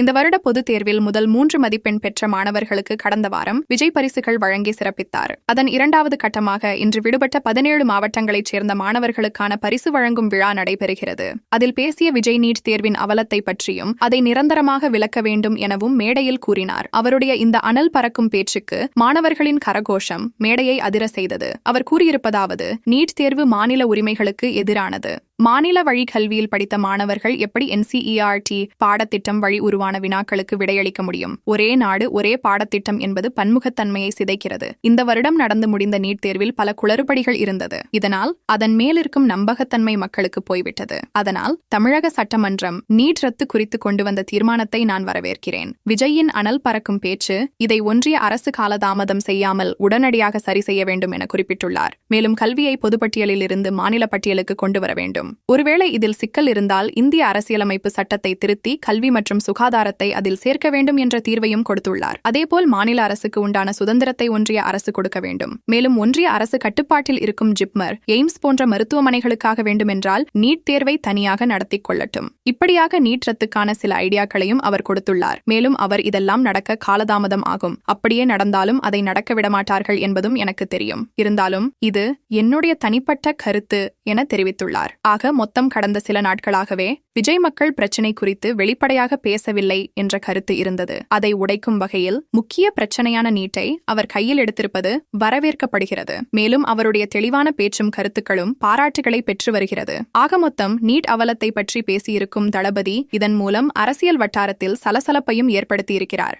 இந்த வருட பொதுத் தேர்வில் முதல் மூன்று மதிப்பெண் பெற்ற மாணவர்களுக்கு கடந்த வாரம் விஜய் பரிசுகள் வழங்கி சிறப்பித்தார். அதன் இரண்டாவது கட்டமாக இன்று விடுபட்ட பதினேழு மாவட்டங்களைச் சேர்ந்த மாணவர்களுக்கான பரிசு வழங்கும் விழா நடைபெறுகிறது. அதில் பேசிய விஜய் நீட் தேர்வின் அவலத்தை பற்றியும் அதை நிரந்தரமாக விளக்க வேண்டும் எனவும் மேடையில் கூறினார். அவருடைய இந்த அனல் பறக்கும் பேச்சுக்கு மாணவர்களின் கரகோஷம் மேடையை அதிர செய்தது. அவர் கூறியிருப்பதாவது நீட் தேர்வு மாநில உரிமைகளுக்கு எதிரானது. மாநில வழி கல்வியில் படித்த மாணவர்கள் எப்படி என்சிஇஆர்டி பாடத்திட்டம் வழி உருவான வினாக்களுக்கு விடையளிக்க முடியும்? ஒரே நாடு ஒரே பாடத்திட்டம் என்பது பன்முகத்தன்மையை சிதைக்கிறது. இந்த வருடம் நடந்து முடிந்த நீட் தேர்வில் பல குளறுபடிகள் இருந்தது. இதனால் அதன் மேலிருக்கும் நம்பகத்தன்மை மக்களுக்கு போய்விட்டது. அதனால் தமிழக சட்டமன்றம் நீட் ரத்து குறித்து கொண்டு வந்த தீர்மானத்தை நான் வரவேற்கிறேன். விஜயின் அனல் பறக்கும் பேச்சு இதை ஒன்றிய அரசு காலதாமதம் செய்யாமல் உடனடியாக சரி செய்ய வேண்டும் என குறிப்பிட்டுள்ளார். மேலும் கல்வியை பொதுப்பட்டியலில் இருந்து மாநில பட்டியலுக்கு கொண்டு வர வேண்டும். ஒருவேளை இதில் சிக்கல் இருந்தால் இந்திய அரசியலமைப்பு சட்டத்தை திருத்தி கல்வி மற்றும் சுகாதாரத்தை அதில் சேர்க்க வேண்டும் என்ற தீர்வையும் கொடுத்துள்ளார். அதேபோல் மாநில அரசுக்கு உண்டான சுதந்திரத்தை ஒன்றிய அரசு கொடுக்க வேண்டும். மேலும் ஒன்றிய அரசு கட்டுப்பாட்டில் இருக்கும் ஜிப்மர் எய்ம்ஸ் போன்ற மருத்துவமனைகளுக்காக வேண்டுமென்றால் நீட் தேர்வை தனியாக நடத்திக் கொள்ளட்டும். இப்படியாக நீட் ரத்துக்கான சில ஐடியாக்களையும் அவர் கொடுத்துள்ளார். மேலும் அவர் இதெல்லாம் நடக்க காலதாமதம் ஆகும். அப்படியே நடந்தாலும் அதை நடக்க விடமாட்டார்கள் என்பதும் எனக்கு தெரியும். இருந்தாலும் இது என்னுடைய தனிப்பட்ட கருத்து என தெரிவித்துள்ளார். காரணமாக மொத்தம் கடந்த சில நாட்களாகவே விஜய் மக்கள் பிரச்சினை குறித்து வெளிப்படையாக பேசவில்லை என்ற கருத்து இருந்தது. அதை உடைக்கும் வகையில் முக்கிய பிரச்சனையான நீட்டை அவர் கையில் எடுத்திருப்பது வரவேற்கப்படுகிறது. மேலும் அவருடைய தெளிவான பேச்சும் கருத்துக்களும் பாராட்டுகளை பெற்று வருகிறது. ஆக மொத்தம் நீட் அவலத்தை பற்றி பேசியிருக்கும் தளபதி இதன் மூலம் அரசியல் வட்டாரத்தில் சலசலப்பையும் ஏற்படுத்தியிருக்கிறார்.